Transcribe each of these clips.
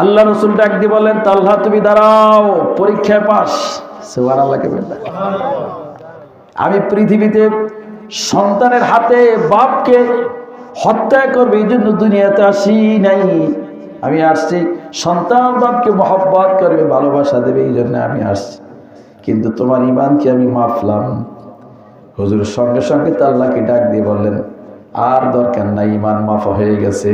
আল্লাহ রসুল ডাক দিয়ে বলেন তাল্লাহ তুমি দাঁড়াও, পরীক্ষায় পাস। সেবার আল্লাহকে আমি পৃথিবীতে সন্তানের হাতে বাপকে হত্যা করবে, এই জন্য দুনিয়াতে আসি নাই। আমি আসছি, সন্তান বাপকে মহব্বত করবে, ভালোবাসা দেবে, এই জন্য আমি আসছি। কিন্তু তোমার ইমানকে আমি মাফলাম হুজুর সঙ্গে সঙ্গে তাল্লাহকে ডাক দিয়ে বললেন, আর দরকার নাই ইমান মাফা হয়ে গেছে।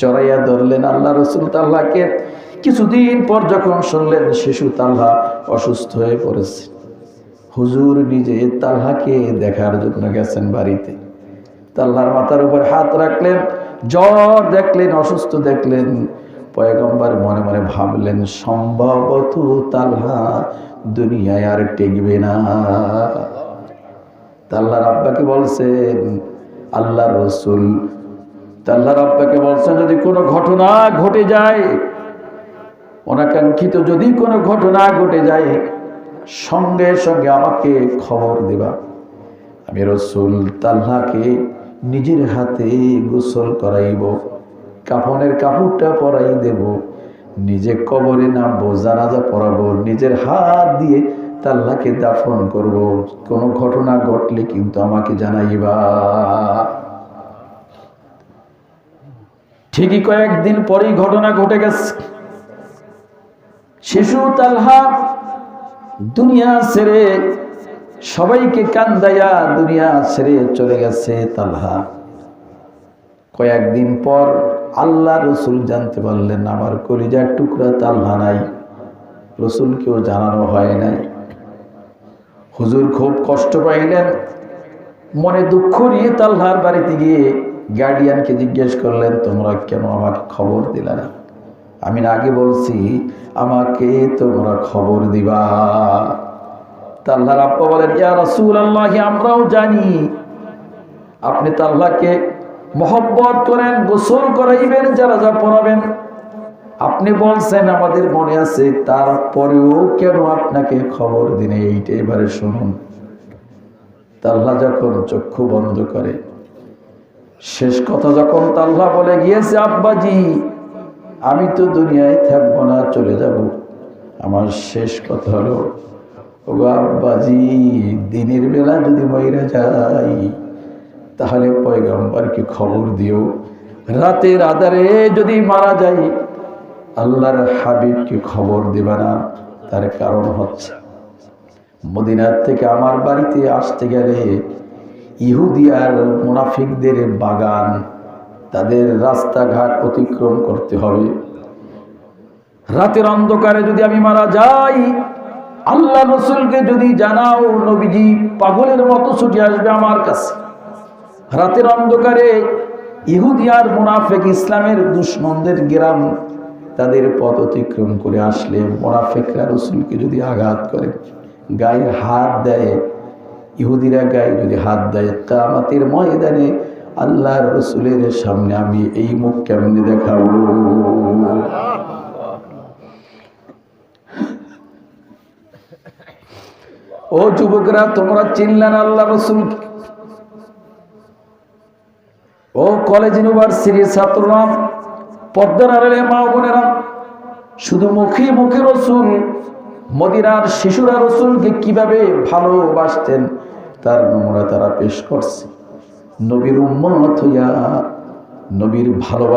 জড়াইয়া ধরলেন আল্লাহ রসুল তাল্লাহকে। কিছুদিন পর যখন শুনলেন শিশু তাল্লাহ অসুস্থ হয়ে পড়েছে। হুজুর নিজে তাল্লাহকে দেখার জন্য গেছেন বাড়িতে। তাল্লাহর মাথার উপর হাত রাখলেন, জ্বর দেখলেন, অসুস্থ দেখলেন। পয়গম্বর মনে মনে ভাবলেন, সম্ভবত তাল্হা দুনিয়ায় আর টেকবে না। তাল্লাহর আব্বাকে বলছেন আল্লাহ রসুল তাল্লাহর আব্বাকে বলছেন, যদি কোনো ঘটনা ঘটে যায়, অনাকাঙ্ক্ষিত যদি কোনো ঘটনা ঘটে যায়, সঙ্গে সঙ্গে আমাকে খবর দিবা। আমি রসুল তাল্লাহকে নিজের হাতে গোসল করাইব, কাফনের কাপড়টা পরাই দেব, নিজে কবরে নামবো, জানাজা পড়াবো, নিজের হাত দিয়ে তাল্লাহকে দাফন করব। কোনো ঘটনা ঘটলে কিন্তু আমাকে জানাইবা। ঠিকই কয়েকদিন পরেই ঘটনা ঘটে গেছে। শিশু তালহা দুনিয়া ছেড়ে সবাইকে কান্দাইয়া দুনিয়া ছেড়ে চলে গেছে তালহা। কয়েকদিন পর আল্লাহ রসুল জানতে পারলেন, আমার কলিজার টুকরা তালহা নাই, রসুলকেও জানানো হয় নাই। হুজুর খুব কষ্ট পাইলেন, মনে দুঃখ নিয়ে তাল্লাহার বাড়িতে গিয়ে গার্ডিয়ানকে জিজ্ঞেস করলেন, তোমরা কেন আমাকে খবর দিলে না? আমি আগে বলছি, আমাকে তোমরা খবর দিবা। তাল্লাহার আব্বা বলেন, ইয়া রসুল আল্লাহ আমরাও জানি। আপনি তাল্লাহকে মহব্বত করেন, গোসল করাইবেন যারা যা পড়াবেন। আপনি বলছেন, আমাদের মনে আছে, তারপরেও কেন আপনাকে খবর দিনে? এইটা এবারে শুনুন। তাল্লা যখন চক্ষু বন্ধ করে শেষ কথা যখন তাল্লা বলে গিয়েছে, আব্বাজি, আমি তো দুনিয়ায় থাকব না, চলে যাব। আমার শেষ কথা হলো, ওগো আব্বাজি, দিনের বেলা যদি ময়রা যাই, তাহলে পয়গম্বরকে খবর দিও। রাতের আধারে যদি মারা যাই, আল্লাহর হাবিবকে খবর দেবে না। তার কারণ হচ্ছে, মদিনার থেকে আমার বাড়িতে আসতে গেলে ইহুদি আর মুনাফিকদের বাগান, তাদের রাস্তাঘাট অতিক্রম করতে হবে। রাতের অন্ধকারে যদি আমি মারা যাই, আল্লাহ রসুলকে যদি জানাও, নবীজি পাগলের মতো ছুটে আসবে আমার কাছে। রাতের অন্ধকারে ইহুদি আর মুনাফেক ইসলামের দুশ্মনদের গ্রাম, তাদের পথ অতিক্রম করে আসলে মোনাফেকরা রসুলকে যদি আঘাত করে, গায়ে হাত দেয় ইহুদিরা গায়ে যদি হাত দেয় কামাতের ময়দানে আল্লাহর রসুলের সামনে আমি এই মুখ কেমনে দেখাবো? ও যুবকরা, তোমরা চিনলেন আল্লাহ রসুল? ও কলেজ ইউনিভার্সিটির ছাত্ররা, পদ্মার আড়ালে মা বোনেরা, শুধু মুখে মুখে রসুল, মদিনার শিশুরা রসুলকে কীভাবে ভালোবাসতেন? তার নমুনা তারা পেশ করছে। নবীর উম্মত হইয়া নবীর ভালোবাসা